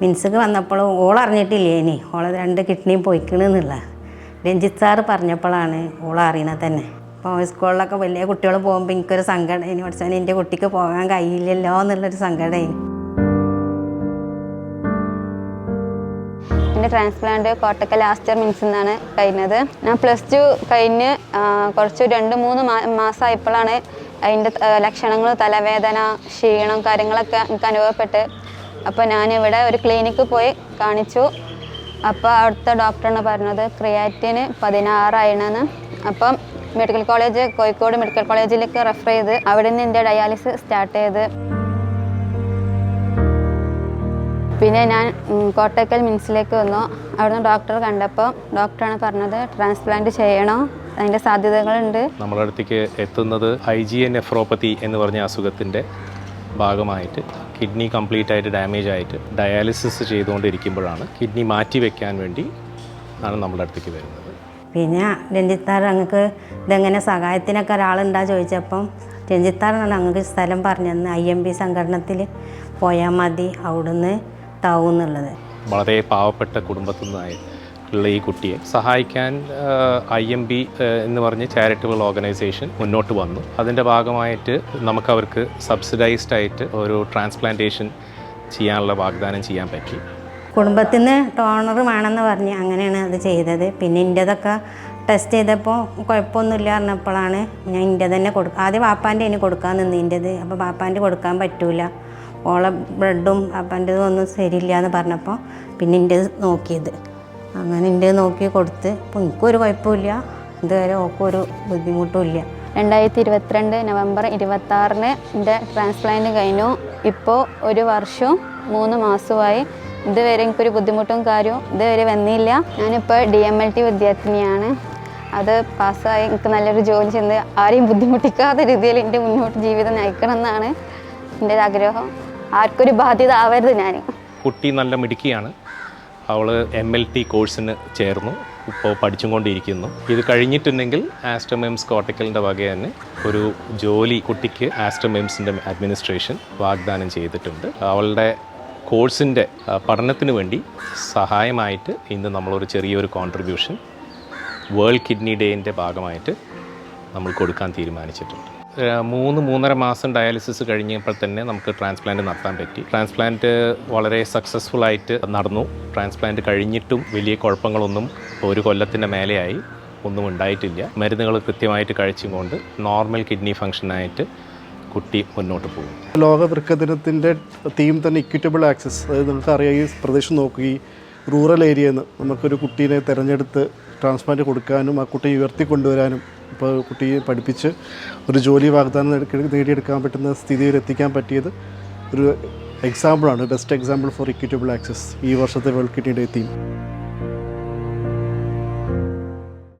മിൻസക്ക് വന്നപ്പോൾ ഓൾ അറിഞ്ഞിട്ടില്ലേ ഇനി? ഓളെ രണ്ട് കിഡ്നിയും പോയിക്കണെന്നുള്ള രഞ്ജിത്ത് സാറ് പറഞ്ഞപ്പോഴാണ് ഓൾ അറിയണത് തന്നെ. അപ്പോൾ സ്കൂളിലൊക്കെ വലിയ കുട്ടികൾ പോകുമ്പോൾ എനിക്കൊരു സങ്കടം. ഇനി പഠിച്ചാൽ എന്റെ കുട്ടിക്ക് പോകാൻ കഴിയില്ലല്ലോ എന്നുള്ളൊരു സങ്കടമായി. എന്റെ ട്രാൻസ്പ്ലാന്റ് കോട്ടക്ക ലാസ്റ്റ് ഇയർ മിൻസ് എന്നാണ് കഴിഞ്ഞത്. ഞാൻ പ്ലസ് ടു കഴിഞ്ഞ് കുറച്ച് രണ്ട് മൂന്ന് മാസമായപ്പോഴാണ് അതിന്റെ ലക്ഷണങ്ങൾ തലവേദന ക്ഷീണം കാര്യങ്ങളൊക്കെ എനിക്ക് അനുഭവപ്പെട്ട്. അപ്പോൾ ഞാനിവിടെ ഒരു ക്ലിനിക്കിൽ പോയി കാണിച്ചു. അപ്പോൾ അവിടുത്തെ ഡോക്ടറാണ് പറഞ്ഞത് ക്രിയാറ്റിന് പതിനാറായിണെന്ന്. അപ്പം മെഡിക്കൽ കോളേജ് കോഴിക്കോട് മെഡിക്കൽ കോളേജിലേക്ക് റെഫർ ചെയ്ത് അവിടെ നിന്ന് എന്റെ ഡയാലിസിസ് സ്റ്റാർട്ട് ചെയ്ത്. പിന്നെ ഞാൻ കോട്ടയ്ക്കൽ മിംസിലേക്ക് വന്നു. അവിടുന്ന് ഡോക്ടർ കണ്ടപ്പോൾ ഡോക്ടറാണ് പറഞ്ഞത് ട്രാൻസ്പ്ലാന്റ് ചെയ്യണോ. അതിന്റെ സാധ്യതകളുണ്ട്. നമ്മളടുത്തേക്ക് എത്തുന്നത് ഐ ജി എൻ എന്ന് പറഞ്ഞ അസുഖത്തിന്റെ ഭാഗമായിട്ട് കിഡ്നി കംപ്ലീറ്റ് ആയിട്ട് ഡാമേജ് ആയിട്ട് ഡയാലിസിസ് ചെയ്തുകൊണ്ടിരിക്കുമ്പോഴാണ് കിഡ്നി മാറ്റി വെക്കാൻ വേണ്ടി ആണ് നമ്മുടെ അടുത്തേക്ക് വരുന്നത്. പിന്നെ രഞ്ജിത്താർ ഞങ്ങൾക്ക് ഇതെങ്ങനെ സഹായത്തിനൊക്കെ ഒരാളുണ്ടാ ചോദിച്ചപ്പം രഞ്ജിത്താറാണ് ഞങ്ങൾക്ക് സ്ഥലം പറഞ്ഞു തന്ന് ഐ എം പി സംഘടനത്തിൽ പോയാൽ മതി അവിടുന്ന് താവും എന്നുള്ളത്. വളരെ പാവപ്പെട്ട കുടുംബത്തിൽ നിന്നായി ഉള്ള ഈ കുട്ടിയെ സഹായിക്കാൻ ഐ എം ബി എന്ന് പറഞ്ഞ് ചാരിറ്റബിൾ ഓർഗനൈസേഷൻ മുന്നോട്ട് വന്നു. അതിന്റെ ഭാഗമായിട്ട് നമുക്ക് അവർക്ക് സബ്സിഡൈസ്ഡ് ആയിട്ട് ഒരു ട്രാൻസ്പ്ലാന്റേഷൻ ചെയ്യാനുള്ള വാഗ്ദാനം ചെയ്യാൻ പറ്റി. കുടുംബത്തിന് ടോണർ വേണമെന്ന് പറഞ്ഞ് അങ്ങനെയാണ് അത് ചെയ്തത്. പിന്നെ ഇന്റെതൊക്കെ ടെസ്റ്റ് ചെയ്തപ്പോൾ കുഴപ്പമൊന്നുമില്ല പറഞ്ഞപ്പോഴാണ് ഞാൻ ഇന്റെ തന്നെ കൊടുക്കുക ആദ്യം വാപ്പാന്റെ ഇനി കൊടുക്കാൻ നിന്ന് ഇന്റെത് അപ്പോൾ വാപ്പാന്റെ കൊടുക്കാൻ പറ്റൂല. ഓളെ ബ്ലഡും വാപ്പാന്റെതും ഒന്നും ശരിയില്ല എന്ന് പറഞ്ഞപ്പോൾ പിന്നെ ഇന്റെത് നോക്കിയത്. അങ്ങനെ ഇന്റെ നോക്കി കൊടുത്ത്. അപ്പോൾ എനിക്കൊരു കുഴപ്പമില്ല. ഇതുവരെ ഓക്കൊരു ബുദ്ധിമുട്ടും ഇല്ല. രണ്ടായിരത്തി ഇരുപത്തിരണ്ട് നവംബർ ഇരുപത്തി ആറിന് എന്റെ ട്രാൻസ്പ്ലാന്റ് കഴിഞ്ഞു. ഇപ്പോൾ ഒരു വർഷവും മൂന്ന് മാസമായി ഇതുവരെ എനിക്കൊരു ബുദ്ധിമുട്ടും കാര്യവും ഇതുവരെ വന്നില്ല. ഞാനിപ്പോൾ ഡി എം എൽ ടി വിദ്യാർത്ഥിനിയാണ്. അത് പാസ്സായി എനിക്ക് നല്ലൊരു ജോലി ചെയ്ത് ആരെയും ബുദ്ധിമുട്ടിക്കാത്ത രീതിയിൽ എന്റെ മുന്നോട്ട് ജീവിതം നയിക്കണം എന്നാണ് എന്റെ ഒരു ആഗ്രഹം. ആർക്കൊരു ബാധ്യത ആവരുത് ഞാൻ കുട്ടി നല്ല മിടുക്കിയാണ്. അവൾ എം എൽ ടി കോഴ്സിന് ചേർന്നു. ഇപ്പോൾ പഠിച്ചും കൊണ്ടിരിക്കുന്നു ഇത് കഴിഞ്ഞിട്ടുണ്ടെങ്കിൽ ആസ്ട്രമെംസ് കോട്ടക്കലിന്റെ വക തന്നെ ഒരു ജോലി കുട്ടിക്ക് ആസ്റ്റമെംസിന്റെ അഡ്മിനിസ്ട്രേഷൻ വാഗ്ദാനം ചെയ്തിട്ടുണ്ട്. അവളുടെ കോഴ്സിന്റെ പഠനത്തിന് വേണ്ടി സഹായമായിട്ട് ഇന്ന് നമ്മളൊരു ചെറിയൊരു കോൺട്രിബ്യൂഷൻ വേൾഡ് കിഡ്നി ഡേന്റെ ഭാഗമായിട്ട് നമ്മൾ കൊടുക്കാൻ തീരുമാനിച്ചിട്ടുണ്ട്. മൂന്ന് മൂന്നര മാസം ഡയാലിസിസ് കഴിഞ്ഞപ്പോൾ തന്നെ നമുക്ക് ട്രാൻസ്പ്ലാന്റ് നടത്താൻ പറ്റി. ട്രാൻസ്പ്ലാന്റ് വളരെ സക്സസ്ഫുൾ ആയിട്ട് നടന്നു. ട്രാൻസ്പ്ലാന്റ് കഴിഞ്ഞിട്ടും വലിയ കുഴപ്പങ്ങളൊന്നും ഒരു കൊല്ലത്തിന്റെ മേലെയായി ഒന്നും ഉണ്ടായിട്ടില്ല. മരുന്നുകൾ കൃത്യമായിട്ട് കഴിച്ചുകൊണ്ട് നോർമൽ കിഡ്നി ഫങ്ഷനായിട്ട് കുട്ടി മുന്നോട്ട് പോകും. ലോക വൃക്ക ദിനത്തിന്റെ തീം തന്നെ ഇക്വിറ്റബിൾ ആക്സസ് അതായത് നമുക്കറിയാം ഈ പ്രദേശം നോക്കുകയും റൂറൽ ഏരിയയിൽ നിന്ന് നമുക്കൊരു കുട്ടീനെ തിരഞ്ഞെടുത്ത് ട്രാൻസ്പ്ലാന്റ് കൊടുക്കാനും ആ കുട്ടിയെ ഉയർത്തിക്കൊണ്ടുവരാനും ഇപ്പോൾ കുട്ടിയെ പഠിപ്പിച്ച് ഒരു ജോലി വാഗ്ദാനം നേടി- നേടിയെടുക്കാൻ പറ്റുന്ന സ്ഥിതിയിൽ എത്തിക്കാൻ പറ്റിയത് ഒരു എക്സാമ്പിളാണ് best example for equitable access ഈ വർഷത്തെ വേൾഡ് കിഡ്നിയുടെ തീം